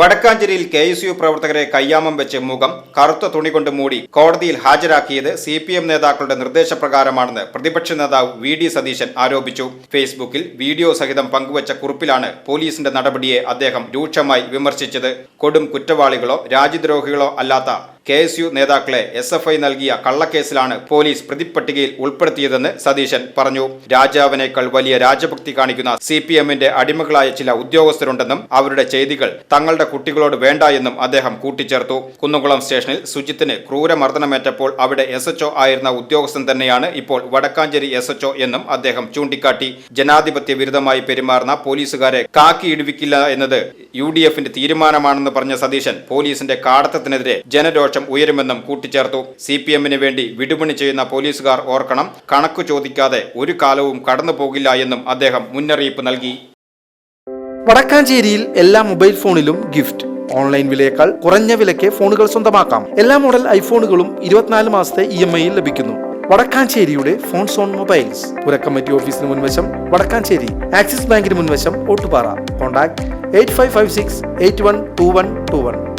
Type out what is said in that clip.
വടക്കാഞ്ചേരിയിൽ K S U പ്രവർത്തകരെ കയ്യാമം വെച്ച് മുഖം കറുത്ത തുണി കൊണ്ട് മൂടി കോടതിയിൽ ഹാജരാക്കിയത് സി പി എം നേതാക്കളുടെ നിർദ്ദേശപ്രകാരമാണെന്ന് പ്രതിപക്ഷ നേതാവ് വി ഡി സതീശൻ ആരോപിച്ചു. ഫേസ്ബുക്കിൽ വീഡിയോ സഹിതം പങ്കുവച്ച കുറിപ്പിലാണ് പോലീസിന്റെ നടപടിയെ അദ്ദേഹം രൂക്ഷമായി വിമർശിച്ചത്. കൊടും കുറ്റവാളികളോ രാജ്യദ്രോഹികളോ അല്ലാത്ത കെ എസ് യു നേതാക്കളെ എസ് എഫ് ഐ നൽകിയ കള്ളക്കേസിലാണ് പോലീസ് പ്രതിപ്പട്ടികയിൽ ഉൾപ്പെടുത്തിയതെന്ന് സതീശൻ പറഞ്ഞു. രാജാവിനേക്കാൾ വലിയ രാജഭക്തി കാണിക്കുന്ന സി പി എമ്മിന്റെ അടിമകളായ ചില ഉദ്യോഗസ്ഥരുണ്ടെന്നും അവരുടെ ചെയ്തികൾ തങ്ങളുടെ കുട്ടികളോട് വേണ്ട എന്നും അദ്ദേഹം കൂട്ടിച്ചേർത്തു. കുന്നുകുളം സ്റ്റേഷനിൽ സുജിത്തിന് ക്രൂരമർദ്ദനമേറ്റപ്പോൾ അവിടെ എസ് എച്ച്ഒ ആയിരുന്ന ഉദ്യോഗസ്ഥൻ തന്നെയാണ് ഇപ്പോൾ വടക്കാഞ്ചേരി എസ് എച്ച്ഒ എന്നും അദ്ദേഹം ചൂണ്ടിക്കാട്ടി. ജനാധിപത്യ വിരുദ്ധമായി പെരുമാറുന്ന പോലീസുകാരെ കാക്കി ഇടിവിക്കില്ല എന്നത് യു ഡി എഫിന്റെ തീരുമാനമാണെന്ന് പറഞ്ഞ സതീശൻ പോലീസിന്റെ കാടത്തത്തിനെതിരെ ജനരോഷം ഉയരുമെന്നും കൂട്ടിച്ചേർത്തു. സി പി എമ്മിന് വേണ്ടി വിടുപണി ചെയ്യുന്ന പോലീസുകാർ ഓർക്കണം കണക്കു ചോദിക്കാതെ ഒരു കാലവും കടന്നു പോകില്ല എന്നും അദ്ദേഹം മുന്നറിയിപ്പ് നൽകി. വടക്കാഞ്ചേരിയിൽ എല്ലാ മൊബൈൽ ഫോണിലും ഗിഫ്റ്റ്. ഓൺലൈൻ വിലയേക്കാൾ കുറഞ്ഞ വിലയ്ക്ക് ഫോണുകൾ സ്വന്തമാക്കാം. എല്ലാ മോഡൽ ഐഫോണുകളും ഇരുപത്തിനാല് മാസത്തെ ഇ എം ഐയിൽ ലഭിക്കുന്നു. വടക്കാഞ്ചേരിയുടെ ഫോൺ സോൺ മൊബൈൽസ്. പുരക്കമ്മിറ്റി ഓഫീസിന് മുൻവശം വടക്കാഞ്ചേരി. ആക്സിസ് ബാങ്കിന് മുൻവശം Ottupara. Contact eight five five six eight one two one two one.